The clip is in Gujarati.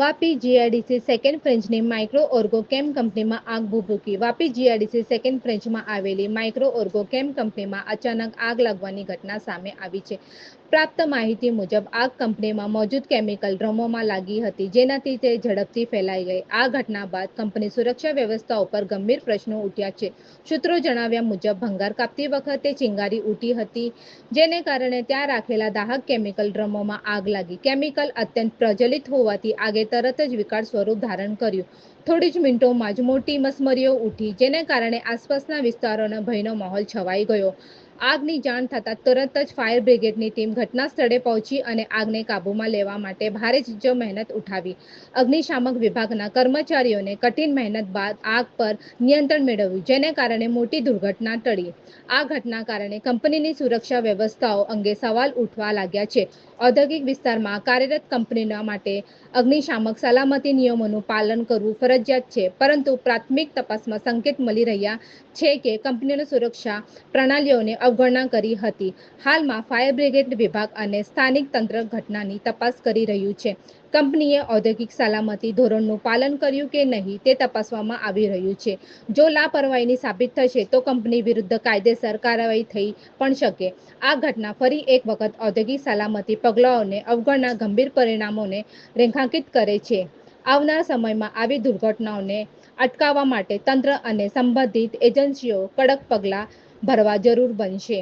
વાપી જીઆઈડીસી સેકન્ડ ફ્રેન્ચની માઇક્રો ઓર્ગો કેમ કંપનીમાં આગ ભૂભૂકી વાપી જીઆઈડીસી સેકન્ડ ફ્રેન્ચમાં આવેલી માઇક્રો ઓર્ગો કેમ કંપનીમાં અચાનક આગ લાગવાની ઘટના સામે આવી છે. પ્રાપ્ત માહિતી મુજબ, આગ કંપનીમાં મોજૂદ કેમિકલ ડ્રમોમાં લાગી હતી, જેનાથી તે ઝડપથી ફેલાઈ ગઈ. આ ઘટના બાદ કંપની સુરક્ષા વ્યવસ્થા ઉપર ગંભીર પ્રશ્નો ઉઠ્યા છે. સૂત્રો જણાવ્યા મુજબ, ભંગાર કાપતી વખતે ચિંગારી ઉઠી હતી, જેને કારણે ત્યાં રાખેલા દાહક કેમિકલ ડ્રમોમાં આગ લાગી. કેમિકલ અત્યંત પ્રજ્વલિત હોવાથી આગે તરત જ વિકરાળ સ્વરૂપ ધારણ કર્યું. થોડી જ મિનિટોમાં જ મોટી મસમરીઓ ઉઠી, જેને કારણે આસપાસના વિસ્તારોના ભયનો માહોલ છવાઈ ગયો. આગની જાણ થતાં તરત જ ફાયર બ્રિગેડની ટીમ ઘટના સ્થળે પહોંચી અને આગને કાબૂમાં લેવા માટે ભારે જ મહેનત ઉઠાવી. અગ્નિશામક વિભાગના કર્મચારીઓને કઠિન મહેનત બાદ આગ પર નિયંત્રણ મેળવ્યું, જેને કારણે મોટી દુર્ઘટના ટળી. આ ઘટના કારણે કંપનીની સુરક્ષા વ્યવસ્થાઓ અંગે સવાલ ઉઠવા લાગ્યા છે. ઔદ્યોગિક વિસ્તારમાં કાર્યરત કંપનીના માટે અગ્નિશામક સલામતી નિયમોનું પાલન કરવું ફરજિયાત છે, પરંતુ પ્રાથમિક તપાસમાં સંકેત મળી રહ્યા છે કે કંપનીની સુરક્ષા પ્રણાલીઓને અવગણના કરી હતી. હાલમાં ફાયર બ્રિગેડ વિભાગ અને સ્થાનિક તંત્ર ઘટનાની તપાસ કરી રહ્યું છે. કંપનીએ ઔદ્યોગિક સલામતી ધોરણનું પાલન કર્યું કે નહીં તે તપાસવામાં આવી રહ્યું છે. જો લાપરવાહીની સાબિત થશે તો કંપની વિરુદ્ધ કાયદેસર કાર્યવાહી થઈ પણ શકે. આ ઘટના ફરી એક વખત ઔદ્યોગિક સલામતી પગલાઓને અવગણના ગંભીર પરિણામોને રેખાંકિત કરે છે. આવનાર સમયમાં આવી દુર્ઘટનાઓને અટકાવવા માટે તંત્ર અને સંબંધિત એજન્સીઓ કડક પગલાં ભરવા જરૂર બનશે.